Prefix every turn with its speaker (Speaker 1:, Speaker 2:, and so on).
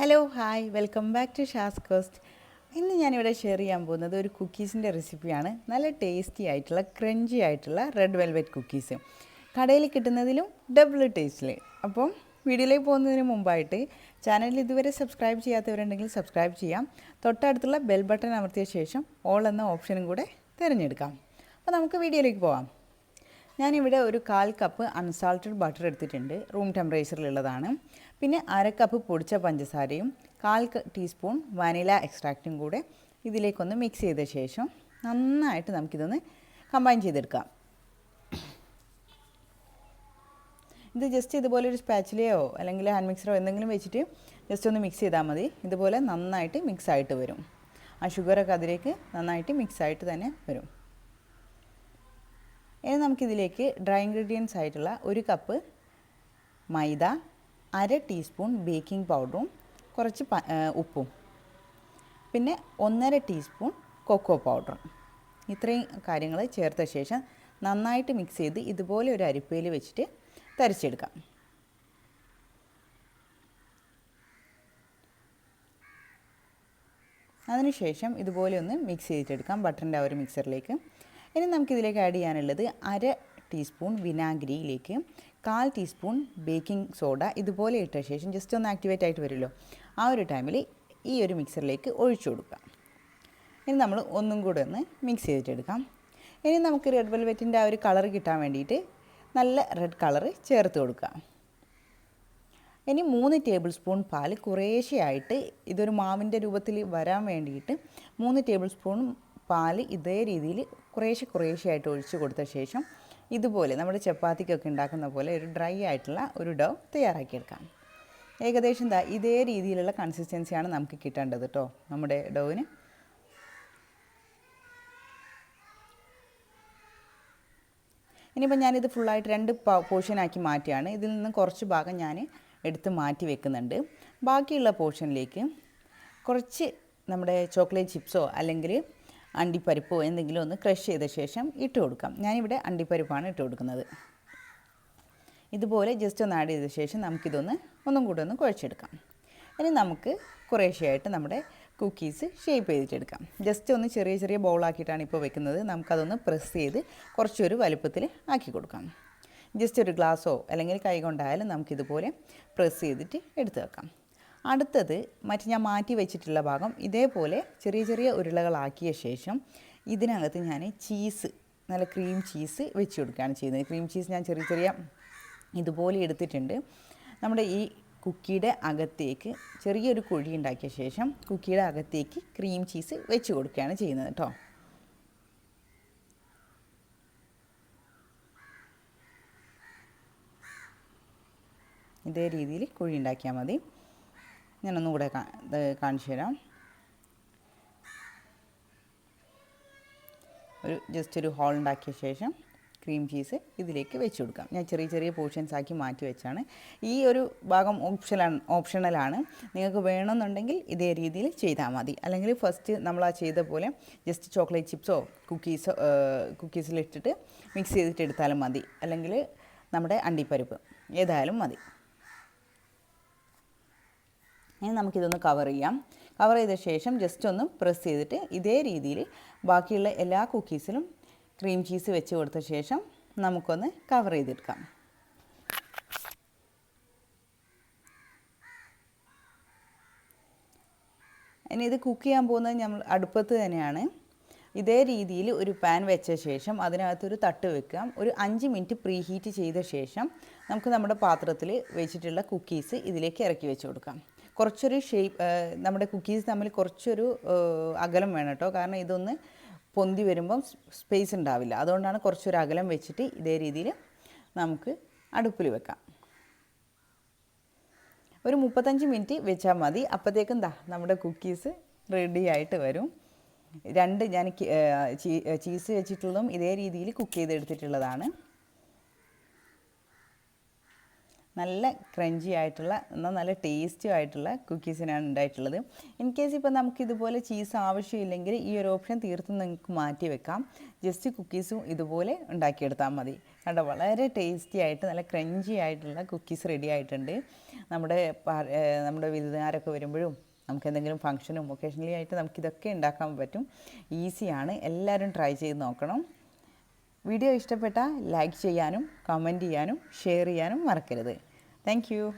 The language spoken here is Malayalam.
Speaker 1: Hello hi welcome back to Shaz coast ഇന്ന് ഞാനിവിടെ ഷെയർ ചെയ്യാൻ പോകുന്നത് ഒരു കുക്കീസിന്റെ റെസിപ്പിയാണ് നല്ല ടേസ്റ്റി ആയിട്ടുള്ള ക്രഞ്ചി ആയിട്ടുള്ള റെഡ് വെൽവെറ്റ് കുക്കീസ് കടയിൽ കിട്ടുന്നതിലും ഡബിൾ ടേസ്റ്റിൽ അപ്പം വീഡിയോയിലേക്ക് പോകുന്നതിന് മുമ്പായിട്ട് ചാനലിൽ ഇതുവരെ സബ്സ്ക്രൈബ് ചെയ്യാത്തവരുണ്ടെങ്കിൽ സബ്സ്ക്രൈബ് ചെയ്യാം. തൊട്ടടുത്തുള്ള ബെൽ ബട്ടൺ അമർത്തിയ ശേഷം ഓൾ എന്ന ഓപ്ഷനും കൂടെ തിരഞ്ഞെടുക്കാം. അപ്പോൾ നമുക്ക് വീഡിയോയിലേക്ക് പോകാം ഞാനിവിടെ ഒരു കാൽ കപ്പ് അൺസാൾട്ടഡ് ബട്ടർ എടുത്തിട്ടുണ്ട്. റൂം ടെമ്പറേച്ചറിലുള്ളതാണ്. പിന്നെ അര കപ്പ് പൊടിച്ച പഞ്ചസാരയും കാൽ ടീസ്പൂൺ വനില എക്സ്ട്രാക്റ്റും കൂടെ ഇതിലേക്കൊന്ന് മിക്സ് ചെയ്ത ശേഷം നന്നായിട്ട് നമുക്കിതൊന്ന് കമ്പൈൻ ചെയ്തെടുക്കാം. ഇത് ജസ്റ്റ് ഇതുപോലെ ഒരു സ്പാച്ചിലയോ അല്ലെങ്കിൽ ഹാൻഡ് മിക്സറോ എന്തെങ്കിലും വെച്ചിട്ട് ജസ്റ്റ് ഒന്ന് മിക്സ് ചെയ്താൽ മതി. ഇതുപോലെ നന്നായിട്ട് മിക്സ് ആയിട്ട് വരും. ആ ഷുഗറൊക്കെ അതിലേക്ക് നന്നായിട്ട് മിക്സ് ആയിട്ട് തന്നെ വരും. ഇനി നമുക്കിതിലേക്ക് ഡ്രൈ ഇൻഗ്രീഡിയൻസ് ആയിട്ടുള്ള ഒരു കപ്പ് മൈദ അര ടീസ്പൂൺ ബേക്കിംഗ് പൗഡറും കുറച്ച് ഉപ്പും. പിന്നെ ഒന്നര ടീസ്പൂൺ കൊക്കോ പൗഡറും ഇത്രയും കാര്യങ്ങൾ ചേർത്ത ശേഷം നന്നായിട്ട് മിക്സ് ചെയ്ത് ഇതുപോലെ ഒരു അരിപ്പയിൽ വെച്ചിട്ട് തരിച്ചെടുക്കാം. അതിനുശേഷം ഇതുപോലെ ഒന്ന് മിക്സ് ചെയ്തിട്ടെടുക്കാം ബട്ടറിന്റെ ആ ഒരു മിക്സറിലേക്ക് ഇനി നമുക്കിതിലേക്ക് ആഡ് ചെയ്യാനുള്ളത് അര ടീസ്പൂൺ വിനാഗിരിയിലേക്ക് കാൽ ടീസ്പൂൺ ബേക്കിംഗ് സോഡ ഇതുപോലെ ഇട്ട ശേഷം ജസ്റ്റ് ഒന്ന് ആക്ടിവേറ്റ് ആയിട്ട് വരുമല്ലോ. ആ ഒരു ടൈമിൽ ഈ ഒരു മിക്സറിലേക്ക് ഒഴിച്ചു കൊടുക്കാം ഇനി നമ്മൾ ഒന്നും കൂടെ ഒന്ന് മിക്സ് ചെയ്തിട്ടെടുക്കാം ഇനി നമുക്ക് റെഡ് വെൽവെറ്റിന്റെ ആ ഒരു കളർ കിട്ടാൻ വേണ്ടിയിട്ട് നല്ല റെഡ് കളർ ചേർത്ത് കൊടുക്കാം ഇനി മൂന്ന് ടേബിൾ സ്പൂൺ പാൽ കുറേശ്ശെയായിട്ട് ഇതൊരു മാവിന്റെ രൂപത്തിൽ വരാൻ വേണ്ടിയിട്ട് മൂന്ന് ടേബിൾ സ്പൂൺ പാൽ ഇതേ രീതിയിൽ കുറേശ്ശെ കുറേശ്ശെ ആയിട്ട് ഒഴിച്ചു കൊടുത്ത ശേഷം ഇതുപോലെ നമ്മുടെ ചപ്പാത്തിക്കൊക്കെ ഉണ്ടാക്കുന്ന പോലെ ഒരു ഡ്രൈ ആയിട്ടുള്ള ഒരു ഡോ തയ്യാറാക്കിയെടുക്കാം. ഏകദേശം എന്താ ഇതേ രീതിയിലുള്ള കൺസിസ്റ്റൻസിയാണ് നമുക്ക് കിട്ടേണ്ടത് കേട്ടോ നമ്മുടെ ഡോവിന്. ഇനിയിപ്പോൾ ഞാനിത് ഫുള്ളായിട്ട് രണ്ട് പോർഷനാക്കി മാറ്റിയാണ്. ഇതിൽ നിന്ന് കുറച്ച് ഭാഗം ഞാൻ എടുത്ത് മാറ്റി വെക്കുന്നുണ്ട്. ബാക്കിയുള്ള പോർഷനിലേക്ക് കുറച്ച് നമ്മുടെ ചോക്ലേറ്റ് ചിപ്സോ അല്ലെങ്കിൽ അണ്ടിപ്പരിപ്പോ എന്തെങ്കിലും ഒന്ന് ക്രഷ് ചെയ്ത ശേഷം ഇട്ട് കൊടുക്കാം. ഞാനിവിടെ അണ്ടിപ്പരിപ്പാണ് ഇട്ട് കൊടുക്കുന്നത്. ഇതുപോലെ ജസ്റ്റ് ഒന്ന് ആഡ് ചെയ്ത ശേഷം നമുക്കിതൊന്ന് ഒന്നും കൂടെ ഒന്ന് കുഴച്ചെടുക്കാം. ഇനി നമുക്ക് കുറേശ്ശെയായിട്ട് നമ്മുടെ കുക്കീസ് ഷേപ്പ് ചെയ്തിട്ടെടുക്കാം. ജസ്റ്റ് ഒന്ന് ചെറിയ ചെറിയ ബൗളാക്കിയിട്ടാണ് ഇപ്പോൾ വെക്കുന്നത്. നമുക്കതൊന്ന് പ്രസ് ചെയ്ത് കുറച്ചൊരു വലുപ്പത്തിൽ ആക്കി കൊടുക്കാം. ജസ്റ്റ് ഒരു ഗ്ലാസ്സോ അല്ലെങ്കിൽ കൈ കൊണ്ടായാലും നമുക്കിതുപോലെ പ്രസ് ചെയ്തിട്ട് എടുത്ത് വെക്കാം. അടുത്തത് മറ്റ് ഞാൻ മാറ്റി വെച്ചിട്ടുള്ള ഭാഗം ഇതേപോലെ ചെറിയ ചെറിയ ഉരുളകളാക്കിയ ശേഷം ഇതിനകത്ത് ഞാൻ ചീസ് നല്ല ക്രീം ചീസ് വെച്ച് കൊടുക്കുകയാണ് ചെയ്യുന്നത്. ക്രീം ചീസ് ഞാൻ ചെറിയ ചെറിയ ഇതുപോലെ എടുത്തിട്ടുണ്ട്. നമ്മുടെ ഈ കുക്കിയുടെ അകത്തേക്ക് ചെറിയൊരു കുഴി ഉണ്ടാക്കിയ ശേഷം കുക്കിയുടെ അകത്തേക്ക് ക്രീം ചീസ് വെച്ച് കൊടുക്കുകയാണ് ചെയ്യുന്നത് കേട്ടോ. ഇതേ രീതിയിൽ കുഴി ഉണ്ടാക്കിയാൽ മതി. ഞാനൊന്നും കൂടെ ഇത് കാണിച്ചു തരാം. ഒരു ജസ്റ്റ് ഒരു ഹോൾ ഉണ്ടാക്കിയ ശേഷം ക്രീം ചീസ് ഇതിലേക്ക് വെച്ച് കൊടുക്കാം. ഞാൻ ചെറിയ ചെറിയ പോർഷൻസ് ആക്കി മാറ്റി വെച്ചാണ്. ഈ ഒരു ഭാഗം ഓപ്ഷനാണ് ഓപ്ഷണലാണ് നിങ്ങൾക്ക് വേണമെന്നുണ്ടെങ്കിൽ ഇതേ രീതിയിൽ ചെയ്താൽ മതി. അല്ലെങ്കിൽ ഫസ്റ്റ് നമ്മൾ ആ ചെയ്ത പോലെ ജസ്റ്റ് ചോക്ലേറ്റ് ചിപ്സോ കുക്കീസോ കുക്കീസിലിട്ടിട്ട് മിക്സ് ചെയ്തിട്ട് എടുത്താലും മതി. അല്ലെങ്കിൽ നമ്മുടെ അണ്ടിപ്പരിപ്പ് ഏതായാലും മതി. ഇനി നമുക്കിതൊന്ന് കവർ ചെയ്യാം. കവർ ചെയ്ത ശേഷം ജസ്റ്റ് ഒന്ന് പ്രസ് ചെയ്തിട്ട് ഇതേ രീതിയിൽ ബാക്കിയുള്ള എല്ലാ കുക്കീസിലും ക്രീം ചീസ് വെച്ച് കൊടുത്ത ശേഷം നമുക്കൊന്ന് കവർ ചെയ്തെടുക്കാം. ഇനി ഇത് കുക്ക് ചെയ്യാൻ പോകുന്നത് നമ്മൾ അടുപ്പത്ത് തന്നെയാണ്. ഇതേ രീതിയിൽ ഒരു പാൻ വെച്ച ശേഷം അതിനകത്തൊരു തട്ട് വെക്കാം. ഒരു അഞ്ച് മിനിറ്റ് പ്രീ ഹീറ്റ് ചെയ്ത ശേഷം നമുക്ക് നമ്മുടെ പാത്രത്തിൽ വെച്ചിട്ടുള്ള കുക്കീസ് ഇതിലേക്ക് ഇറക്കി വെച്ച് കൊടുക്കാം. കുറച്ചൊരു ഷേപ്പ് നമ്മുടെ കുക്കീസ് തമ്മിൽ കുറച്ചൊരു അകലം വേണം കേട്ടോ കാരണം ഇതൊന്ന് പൊന്തി വരുമ്പം സ്പേസ് ഉണ്ടാവില്ല. അതുകൊണ്ടാണ് കുറച്ചൊരു അകലം വെച്ചിട്ട് ഇതേ രീതിയിൽ നമുക്ക് അടുപ്പിൽ വെക്കാം. ഒരു മുപ്പത്തഞ്ച് മിനിറ്റ് വെച്ചാൽ മതി. അപ്പോഴത്തേക്കും ദാ നമ്മുടെ കുക്കീസ് റെഡി ആയിട്ട് വരും. രണ്ട് ഞാൻ ചീസ് വെച്ചിട്ടുള്ളതും ഇതേ രീതിയിൽ കുക്ക് ചെയ്തെടുത്തിട്ടുള്ളതാണ്. നല്ല ക്രഞ്ചി ആയിട്ടുള്ള എന്നാൽ നല്ല ടേസ്റ്റും ആയിട്ടുള്ള കുക്കീസിനാണ് ഉണ്ടായിട്ടുള്ളത്. ഇൻ കേസ് ഇപ്പോൾ നമുക്ക് ഇതുപോലെ ചീസ് ആവശ്യമില്ലെങ്കിൽ ഈ ഒരു ഓപ്ഷൻ തീർത്തും നിങ്ങൾക്ക് മാറ്റി വെക്കാം. ജസ്റ്റ് കുക്കീസും ഇതുപോലെ ഉണ്ടാക്കിയെടുത്താൽ മതി. കണ്ടോ? വളരെ ടേസ്റ്റി ആയിട്ട് നല്ല ക്രഞ്ചി ആയിട്ടുള്ള കുക്കീസ് റെഡി ആയിട്ടുണ്ട്. നമ്മുടെ നമ്മുടെ വിരുന്നുകാരൊക്കെ വരുമ്പോഴും നമുക്ക് എന്തെങ്കിലും ഫംഗ്ഷനും ഒക്കേഷണലി ആയിട്ട് നമുക്കിതൊക്കെ ഉണ്ടാക്കാൻ പറ്റും. ഈസിയാണ് എല്ലാവരും ട്രൈ ചെയ്ത് നോക്കണം. വീഡിയോ ഇഷ്ടപ്പെട്ടാൽ ലൈക്ക് ചെയ്യാനും കമന്റ് ചെയ്യാനും ഷെയർ ചെയ്യാനും മറക്കരുത്. Thank you.